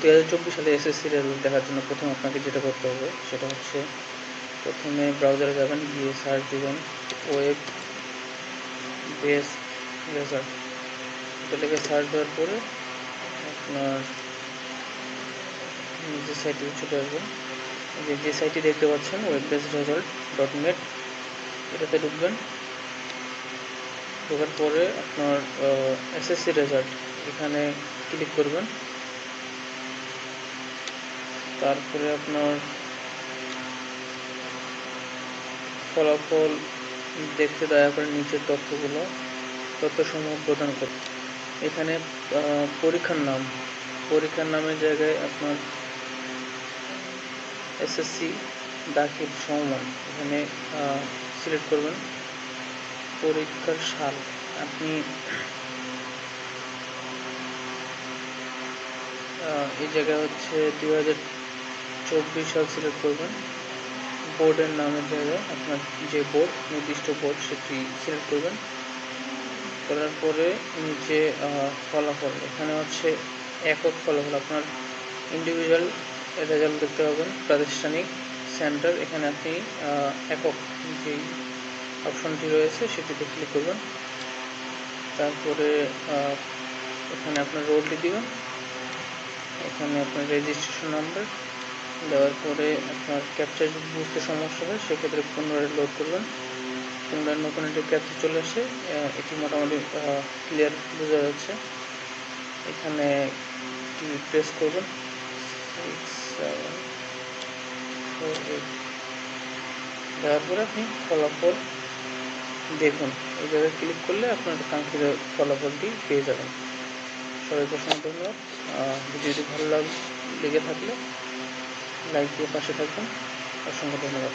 দু হাজার চব্বিশ সালে এসএসসি রেজাল্ট দেখার জন্য প্রথমে আপনাকে যেটা করতে হবে, সেটা হচ্ছে প্রথমে ব্রাউজারে যাবেন, গিয়ে সার্চ দিবেন ওয়েব বেস রেজাল্ট এটা লিখে সার্চ দেওয়ার পরে আপনার নিজের সাইটে চলে আসবেন। যে যে সাইটটি দেখতে পাচ্ছেন web base result dot net এটাতে ঢুকবেন। ঢোকার পরে আপনার এসএসসি রেজাল্ট এখানে ক্লিক করবেন। তারপরে আপনার ফলাফল দেখতে দয়া করে নিচের তথ্যগুলো তথ্যসমূহ প্রদান করুন এখানে পরীক্ষার নাম। পরীক্ষার নামের জায়গায় আপনার এসএসসি দাখিল সমমান। এখানে সিলেক্ট করবেন। পরীক্ষার সাল। আপনি এই জায়গায় হচ্ছে দুই হাজার চব্বিশ সাল সিলেক্ট করবেন। বোর্ডের নামের জায়গায় আপনার যে বোর্ড, নির্দিষ্ট বোর্ড, সেটি সিলেক্ট করবেন। করার পরে নিচে ফলাফল, এখানে হচ্ছে একক ফলাফল, আপনার ইন্ডিভিজুয়াল রেজাল্ট দেখতে পাবেন, প্রাতিষ্ঠানিক সেন্টার এখানে আপনি একক যেই অপশনটি রয়েছে, সেটিতে ক্লিক করবেন। তারপরে এখানে আপনার রোলটি দিবেন। এখানে আপনার রেজিস্ট্রেশন নাম্বার দেওয়ার পরে আপনার ক্যাপচার যদি বুঝতে সমস্যা হয়, সেক্ষেত্রে পুনরায় লোড করবেন। পুনরায় নতুন একটি ক্যাপচার চলে আসে এটি মোটামুটি ক্লিয়ার বোঝা যাচ্ছে। এখানে প্রেস করবেন। দেওয়ার পরে আপনি ফলাফল দেখুন। এই জায়গায় ক্লিক করলে আপনার কাঙ্ক্ষিত ফলাফলটি পেয়ে যাবেন। সবাইকে অসংখ্য ধন্যবাদ। ভিডিওটি ভালো লাগ, লেগে থাকলে লাইক দিয়ে পাশে থাকবেন। অসংখ্য ধন্যবাদ।